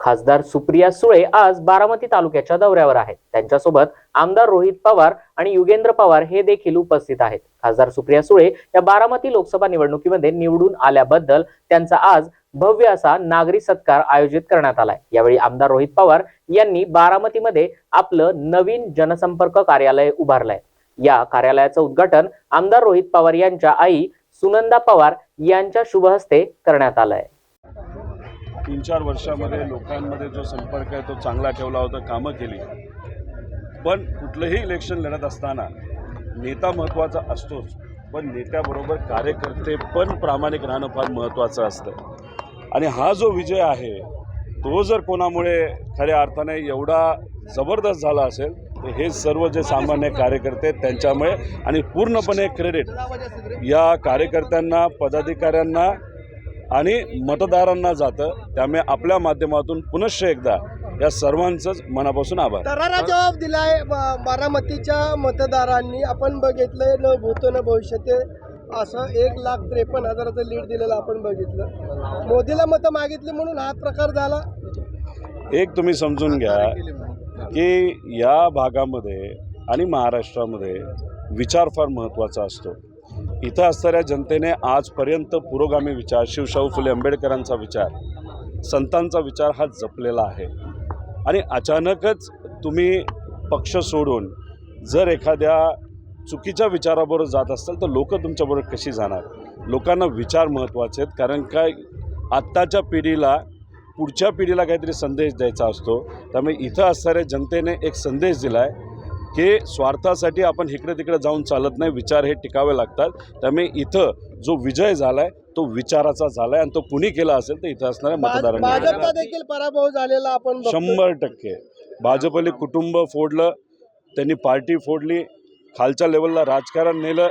खासदार सुप्रिया सुळे आज बारामती तालुक्याच्या दौऱ्यावर आहेत. त्यांच्यासोबत आमदार रोहित पवार आणि युगेंद्र पवार हे देखील उपस्थित आहेत. खासदार सुप्रिया सुळे या बारामती लोकसभा निवडणुकीमध्ये निवडून आल्याबद्दल त्यांचा आज भव्य असा नागरी सत्कार आयोजित करण्यात आलाय. यावेळी आमदार रोहित पवार यांनी बारामतीमध्ये आपलं नवीन जनसंपर्क कार्यालय उभारलंय. या कार्यालयाचं उद्घाटन आमदार रोहित पवार यांच्या आई सुनंदा पवार यांच्या शुभहस्ते करण्यात आलंय. तीन चार वर्षामध्ये लोकांमध्ये जो संपर्क आहे तो चांगला ठेवला होता कामं केली. पण कुठलंही इलेक्शन लढत असताना नेता महत्त्वाचा असतोच पण नेत्याबरोबर कार्यकर्ते पण प्रामाणिक राहणं फार महत्त्वाचं असतं. आणि हा जो विजय आहे तो जर कोणामुळे खऱ्या अर्थाने एवढा जबरदस्त झाला असेल तर हे सर्व जे सामान्य कार्यकर्ते त्यांच्यामुळे आणि पूर्णपणे क्रेडिट या कार्यकर्त्यांना पदाधिकाऱ्यांना आणि मतदारांना जातं. त्यामुळे आपल्या माध्यमातून पुनश्च एकदा या सर्वांचंच मनापासून आभार. तरारा जबाब दिलाय बारामतीच्या मतदारांनी. आपण बघितलंय न भूत न भविष्यते असं एक लाख त्रेपन्न हजाराचं लीड दिलेलं आपण बघितलं. मोदीला मतं मागितली म्हणून हा प्रकार झाला. एक तुम्ही समजून घ्या की या भागामध्ये आणि महाराष्ट्रामध्ये विचार फार महत्त्वाचा असतो. इथं असणाऱ्या जनतेने आजपर्यंत पुरोगामी विचार शिवशाहू फुले आंबेडकरांचा विचार संतांचा विचार हा जपलेला आहे. आणि अचानकच तुम्ही पक्ष सोडून जर एखाद्या चुकीच्या विचाराबरोबर जात असाल तर लोक तुमच्याबरोबर कशी जाणार? लोकांना विचार महत्त्वाचे आहेत कारण काय? आत्ताच्या पिढीला पुढच्या पिढीला काहीतरी संदेश द्यायचा असतो. त्यामुळे इथं असणाऱ्या जनतेने एक संदेश दिला आहे की स्वार्थासाठी आपण इकडे तिकडे जाऊन चालत नाही विचार हे टिकावे लागतात त्यामुळे इथं जो विजय झाला आहे तो विचाराचा झाला आहे आणि तो कुणी केला असेल तर इथं असणाऱ्या मतदारांनी. देखील पराभव झालेला आपण. शंभर टक्के भाजपले कुटुंब फोडलं त्यांनी पार्टी फोडली खालच्या लेवलला राजकारण नेलं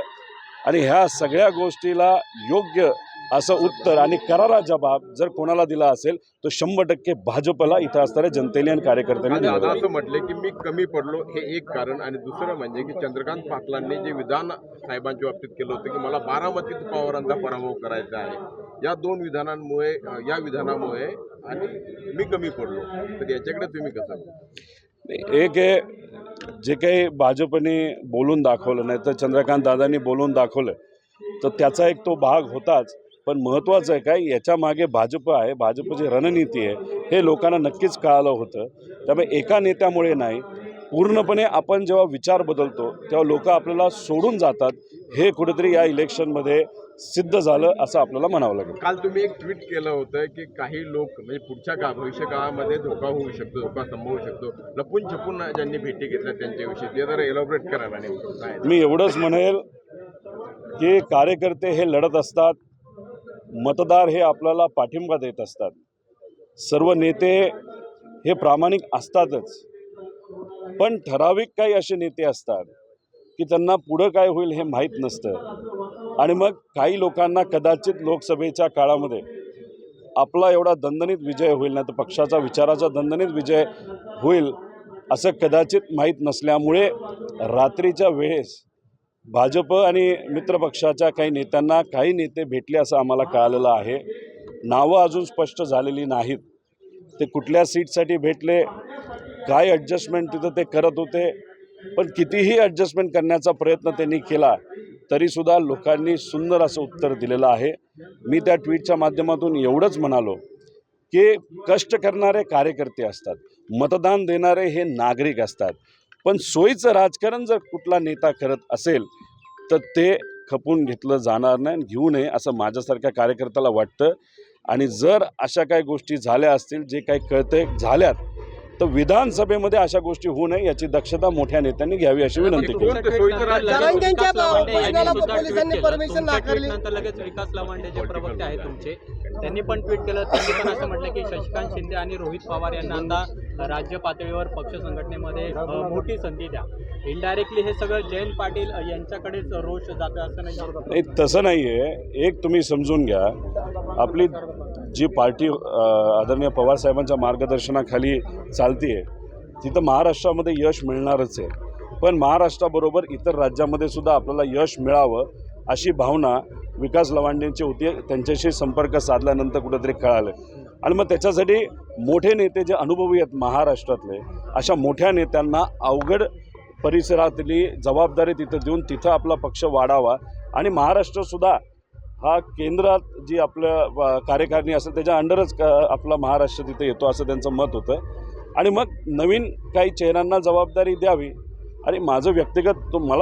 आणि ह्या सगळ्या गोष्टीला योग्य असं उत्तर आणि करारा जबाब जर कोणाला दिला असेल तर शंभर टक्के भाजपला इथं असणाऱ्या जनतेने आणि कार्यकर्त्यांनी. असं म्हटले की मी कमी पडलो हे एक कारण आणि दुसरं म्हणजे की चंद्रकांत पाटलांनी जे विधान साहेबांच्या बाबतीत केलं होतं की मला बारामतीत पवारांचा पराभव करायचा आहे. या दोन विधानांमुळे या विधानामुळे आणि मी कमी पडलो. तर याच्याकडे तुम्ही कसं एक आहे जे काही भाजपने बोलून दाखवलं नाही तर चंद्रकांत दादांनी बोलून दाखवलं तर त्याचा एक तो भाग होताच. पण महत्त्वाचं आहे काय याच्या मागे भाजप आहे भाजपची रणनीती आहे हे लोकांना नक्कीच कळालं होतं. त्यामुळे एका नेत्यामुळे नाही पूर्णपणे आपण जेव्हा विचार बदलतो तेव्हा लोक आपल्याला सोडून जातात हे कुठेतरी या इलेक्शनमध्ये सिद्ध झालं असं आपल्याला म्हणावं लागेल. काल तुम्ही एक ट्विट केलं होतं की काही लोक म्हणजे पुढच्या का भविष्य काळामध्ये धोका होऊ शकतो धोका संभवू शकतो. लपून छपून ज्यांनी भेटी घेतल्या त्यांच्याविषयी ते जरा एलॉबरेट करा आणि काय मी एवढंच म्हणेल की कार्यकर्ते हे लढत असतात मतदार हे आपल्याला पाठिंबा देत असतात. सर्व नेते हे प्रामाणिक असतातच. पण ठराविक काही असे नेते असतात की त्यांना पुढं काय होईल हे माहीत नसतं. आणि मग काही लोकांना कदाचित लोकसभेच्या काळामध्ये आपला एवढा दणदणीत विजय होईल नाही तर पक्षाचा विचाराचा दणदणीत विजय होईल असं कदाचित माहीत नसल्यामुळे रात्रीच्या वेळेस भाजप आणि मित्रपक्षाच्या काही नेत्यांना काही नेते भेटले असं आम्हाला कळालेलं आहे. नावं अजून स्पष्ट झालेली नाहीत. ते कुठल्या सीटसाठी भेटले? काय ॲडजस्टमेंट तिथं ते करत होते? पण कितीही ॲडजस्टमेंट करण्याचा प्रयत्न त्यांनी केला तरीसुद्धा लोकांनी सुंदर असं उत्तर दिलेलं आहे. मी त्या ट्विटच्या माध्यमातून एवढंच म्हणालो की कष्ट करणारे कार्यकर्ते असतात. मतदान देणारे हे नागरिक असतात. पण सोयीचं राजकारण जर कुठला नेता करत असेल तर ते खपून घेतलं जाणार नाही आणि घेऊ नये असं माझ्यासारख्या कार्यकर्त्याला वाटतं. आणि जर अशा काही गोष्टी झाल्या असतील जे काही कळतं झाल्यात तर विधानसभेमध्ये अशा गोष्टी होऊ नये याची दक्षता मोठ्या नेत्यांनी घ्यावी अशी विनंती केली. त्यांनी पण ट्विट केलं. त्यांनी पण असं म्हटलं की शशिकांत शिंदे आणि रोहित पवार यांना आता राज्य पातळीवर पक्ष संघटनेमध्ये मोठी संधी द्या. इनडायरेक्टली हे सगळं जयंत पाटील यांच्याकडेच रोष जातं असं नाही तसं नाही आहे एक तुम्ही समजून घ्या. आपली जी पार्टी आदरणीय पवारसाहेबांच्या मार्गदर्शनाखाली चालती आहे तिथं महाराष्ट्रामध्ये यश मिळणारच आहे. पण महाराष्ट्राबरोबर इतर राज्यामध्ये सुद्धा आपल्याला यश मिळावं अशी भावना विकास लवांडेंची होती त्यांच्याशी संपर्क साधल्यानंतर कुठेतरी कळालं. आणि मग त्याच्यासाठी मोठे नेते जे अनुभवी आहेत महाराष्ट्रातले अशा मोठ्या नेत्यांना अवघड परिसरातली जबाबदारी तिथं देऊन तिथं आपला पक्ष वाढावा आणि महाराष्ट्रसुद्धा हा केंद्रात जी आपलं कार्यकारिणी असेल त्याच्या अंडरच क आपला महाराष्ट्र तिथे येतो असं त्यांचं मत होतं. आणि मग नवीन काही चेहऱ्यांना जबाबदारी द्यावी. आणि माझं व्यक्तिगत तो मला